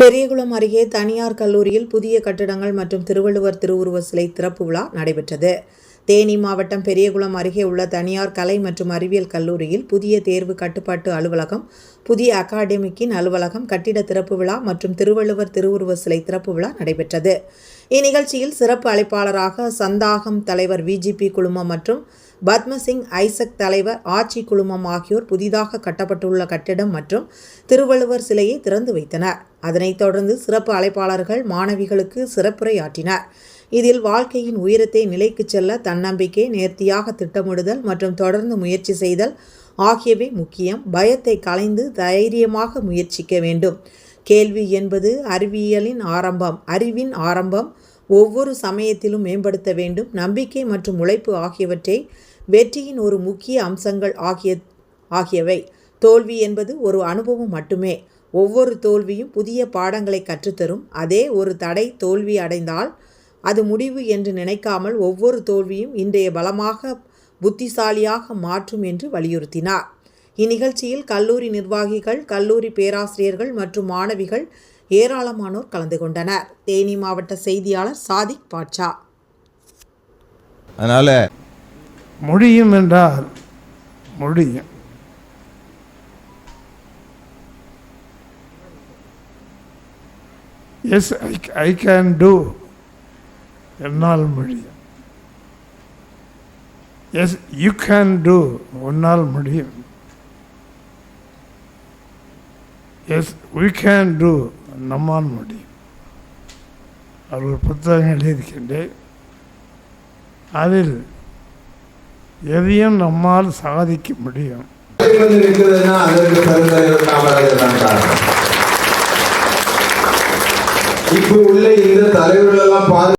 பெரியகுளம் அருகே தனியார் கல்லூரியில் புதிய கட்டடங்கள் மற்றும் திருவள்ளுவர் திருவுருவ சிலை திறப்பு விழா நடைபெற்றது. தேனி மாவட்டம் பெரியகுளம் அருகே உள்ள தனியார் கலை மற்றும் அறிவியல் கல்லூரியில் புதிய தேர்வு கட்டுப்பாட்டு அலுவலகம் புதிய அகாடமிக்கின் அலுவலகம் கட்டிட திறப்பு விழா மற்றும் திருவள்ளுவர் திருவுருவ சிலை திறப்பு விழா நடைபெற்றது. இந்நிகழ்ச்சியில் சிறப்பு அழைப்பாளராக சந்தாகம் தலைவர் விஜிபி குழுமம் மற்றும் பத்மசிங் ஐசக் தலைவர் ஆட்சி குழுமம் ஆகியோர் புதிதாக கட்டப்பட்டுள்ள கட்டிடம் மற்றும் திருவள்ளுவர் சிலையை திறந்து வைத்தனர். அதனைத் தொடர்ந்து சிறப்பு அழைப்பாளர்கள் மாணவிகளுக்கு சிறப்புரையாற்றினர். இதில் வாழ்க்கையின் உயரத்தை நிலைக்குச் செல்ல தன்னம்பிக்கை நேர்த்தியாக திட்டமிடுதல் மற்றும் தொடர்ந்து முயற்சி செய்தல் ஆகியவை முக்கியம். பயத்தை களைந்து தைரியமாக முயற்சிக்க வேண்டும். கேள்வி என்பது அறிவியலின் ஆரம்பம். அறிவின் ஆரம்பம் ஒவ்வொரு சமயத்திலும் மேம்படுத்த வேண்டும். நம்பிக்கை மற்றும் உழைப்பு ஆகியவற்றை வெற்றியின் ஒரு முக்கிய அம்சங்கள் ஆகிய ஆகியவை. தோல்வி என்பது ஒரு அனுபவம் மட்டுமே. ஒவ்வொரு தோல்வியும் புதிய பாடங்களை கற்றுத்தரும். அதே ஒரு தடை தோல்வி அடைந்தால் அது முடிவு என்று நினைக்காமல் ஒவ்வொரு தோல்வியும் இன்றைய பலமாக புத்திசாலியாக மாற்றும் என்று வலியுறுத்தினார். இந்நிகழ்ச்சியில் கல்லூரி நிர்வாகிகள் கல்லூரி பேராசிரியர்கள் மற்றும் மாணவிகள் ஏராளமானோர் கலந்து கொண்டனர். தேனி மாவட்ட செய்தியாளர் சாதிக் பாட்சா அதனால் முடியும் என்றால் முடியும். Yes I I can do என்னால் முடியும். எஸ் யூ கேன் டூ உன்னால் முடியும். எஸ் வி கேன் டூ நம்மால் முடியும். அவர் ஒரு புத்தகம் எழுதியிருக்கின்றேன் அதில் எதையும் நம்மால் சாதிக்க முடியும். இப்போ உள்ள இந்த தலைவர்கள் எல்லாம் பாது